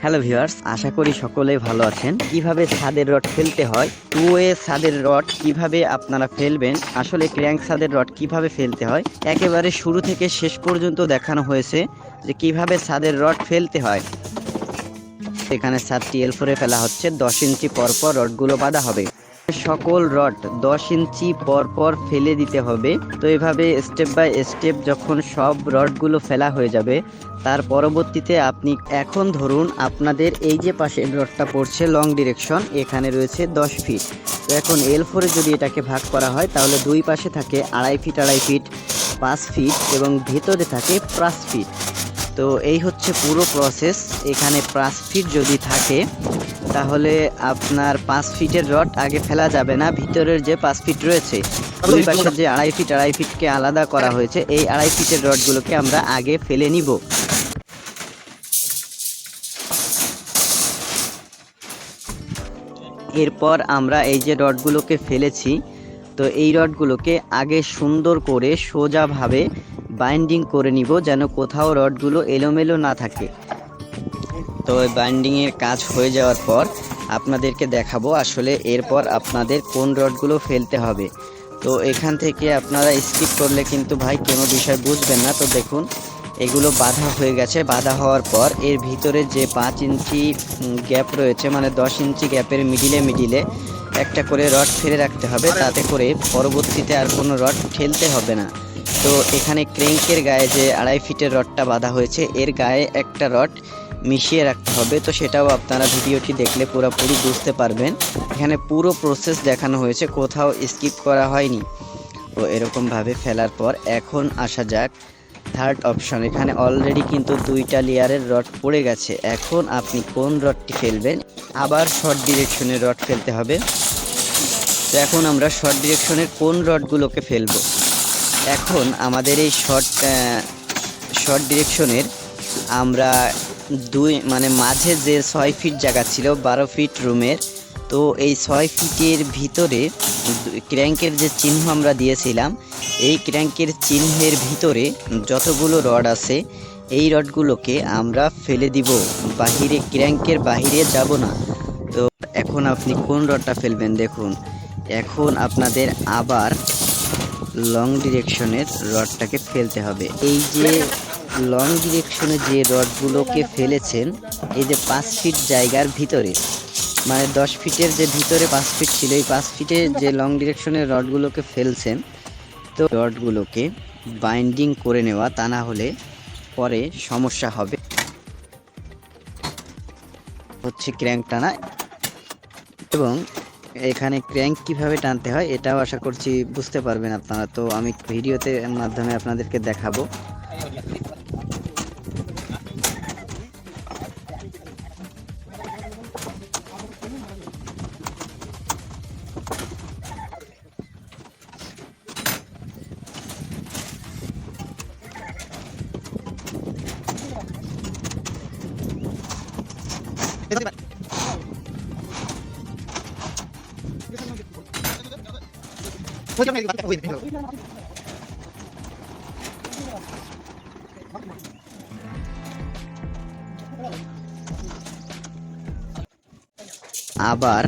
Hello viewers, আশা করি সকলে ভালো আছেন। কীভাবে ছাদের রড ফেলতে হয়? টু এ ছাদের রড কীভাবে আপনারা ফেলবেন? আসলে ক্র্যাঙ্ক ছাদের রড কীভাবে ফেলতে হয়? একেবারে শুরু থেকে শেষ পর্যন্ত দেখানো হয়েছে যে কীভাবে ছাদের রড ফেলতে হয়। সেখানে ছাদটি এল ফোরে ফেলা হচ্ছে, দশ ইঞ্চি পরপর পর রডগুলো বাঁধা হবে। সকল রড দশ ইঞ্চি পর পর ফেলে দিতে হবে। তো এভাবে স্টেপ বাই স্টেপ যখন সব রডগুলো ফেলা হয়ে যাবে, তার পরবর্তীতে আপনি এখন ধরুন আপনাদের এই যে পাশে রডটা পড়ছে লং ডিরেকশন এখানে রয়েছে দশ ফিট তো এখন এল ফোরে যদি এটাকে ভাগ করা হয়, তাহলে দুই পাশে থাকে আড়াই ফিট আড়াই ফিট পাঁচ ফিট এবং ভেতরে থাকে পাঁচ ফিট তো এই হচ্ছে পুরো প্রসেস এখানে পাঁচ ফিট যদি থাকে তাহলে আপনার পাঁচ ফিটের রড আগে ফেলা যাবে না, ভিতরের যে পাঁচ ফিট রয়েছে, দুই পাশের যে আড়াই ফিট, আড়াই ফিটকে আলাদা করা হয়েছে, এই আড়াই ফিটের রডগুলোকে আমরা আগে ফেলে নিব। এরপর আমরা এই যে রডগুলোকে ফেলেছি, তো এই রডগুলোকে আগে সুন্দর করে সোজাভাবে বাইন্ডিং করে নিব, যেন কোথাও রডগুলো এলোমেলো না থাকে। তো ওই বাইন্ডিংয়ের কাজ হয়ে যাওয়ার পর আপনাদেরকে দেখাবো আসলে এরপর আপনাদের কোন রডগুলো ফেলতে হবে। তো এখান থেকে আপনারা স্কিপ করলে কিন্তু ভাই কোনো বিষয় বুঝবেন না। তো দেখুন, এগুলো বাধা হয়ে গেছে। বাধা হওয়ার পর এর ভিতরে যে পাঁচ ইঞ্চি গ্যাপ রয়েছে মানে দশ ইঞ্চি গ্যাপের মিডিলে মিডিলে একটা করে রড ফেলে রাখতে হবে। তাতে করে পরবর্তীতে আর কোনো রড ঠেলতে হবে না। তো এখানে ক্রেঙ্কের গায়ে যে আড়াই ফিটের রডটা বাঁধা হয়েছে, এর গায়ে একটা রড মিশিয়ে রাখতে হবে। তো সেটাও আপনারা ভিডিওটি দেখলে পুরোপুরি বুঝতে পারবেন। এখানে পুরো প্রসেস দেখানো হয়েছে, কোথাও স্কিপ করা হয়নি। তো এরকমভাবে ফেলার পর এখন আসা যাক থার্ড অপশন এখানে অলরেডি কিন্তু দুইটা লেয়ারের রড পড়ে গেছে। এখন আপনি কোন রডটি ফেলবেন? আবার শর্ট ডিরেকশনের রড ফেলতে হবে। তো এখন আমরা শর্ট ডিরেকশনের কোন রডগুলোকে ফেলব? এখন আমাদের এই শর্ট শর্ট ডিরেকশনের আমরা দুই মানে মাঝে যে ছয় ফিট জায়গা ছিল, বারো ফিট রুমের তো এই ছয় ফিটের ভিতরে ক্র্যাঙ্কের যে চিহ্ন আমরা দিয়েছিলাম, এই ক্র্যাঙ্কের চিহ্নের ভিতরে যতগুলো রড আছে, এই রডগুলোকে আমরা ফেলে দিব। বাহিরে ক্র্যাঙ্কের বাহিরে যাব না। তো এখন আপনি কোন রডটা ফেলবেন দেখুন। এখন আপনাদের আবার লং ডিরেকশনের রডটাকে ফেলতে হবে। এই যে লং ডিরেকশনে যে রডগুলোকে ফেলেছেন, এই যে পাঁচ ফিট জায়গার ভিতরে মানে দশ ফিটের যে ভিতরে পাঁচ ফিট ছিল, এই পাঁচ ফিটে যে লং ডিরেকশনের রডগুলোকে ফেলছেন, তো রডগুলোকে বাইন্ডিং করে নেওয়া, তা না হলে পরে সমস্যা হবে। হচ্ছে ক্র্যাঙ্ক টানা এবং এখানে ক্র্যাঙ্ক কীভাবে টানতে হয়, এটাও আশা করছি বুঝতে পারবেন আপনারা। তো আমি ভিডিওতে মাধ্যমে আপনাদেরকে দেখাবো। আবার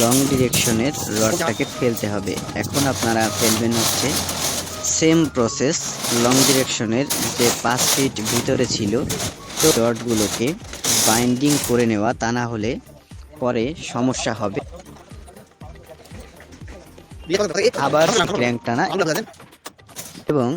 লং ডিরেকশনের রডটাকে ফেলতে হবে। এখন আপনারা ফেলবেন হচ্ছে সেম প্রসেস লং ডিরেকশনের যে পাঁচ ফিট ভিতরে ছিল, তো রডগুলোকে বাইন্ডিং করে নেওয়া তা না হলে পরে সমস্যা হবে। আবার ক্র্যাঙ্ক টানা। এবং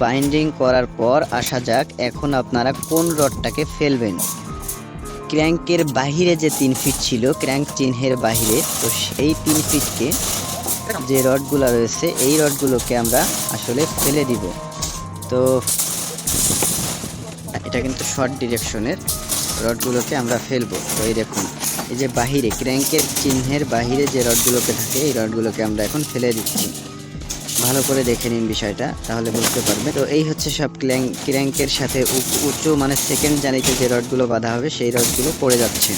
বাইন্ডিং করার পর আসা যাক এখন আপনারা কোন রডটাকে ফেলবেন। ক্র্যাঙ্কের বাহিরে যে তিন ফিট ছিল, ক্র্যাঙ্ক চিহ্নের বাহিরে, তো সেই তিন ফিটকে যে রডগুলো রয়েছে, এই রডগুলোকে আমরা আসলে ফেলে দিব। তো এটা কিন্তু শর্ট ডিরেকশনের রডগুলোকে আমরা ফেলব। তো এই দেখুন, এই যে বাহিরে, ক্র্যাঙ্কের চিহ্নের বাহিরে যে রডগুলোকে থাকে, এই রডগুলোকে আমরা এখন ফেলে দিচ্ছি। ভালো করে দেখে নিন বিষয়টা, তাহলে বুঝতে পারবে। তো এই হচ্ছে সব ক্ল্যাং- ক্র্যাঙ্কের সাথে উঁচু মানে সেকেন্ড জানিতে যে রডগুলো বাঁধা হবে, সেই রডগুলো পড়ে যাচ্ছে।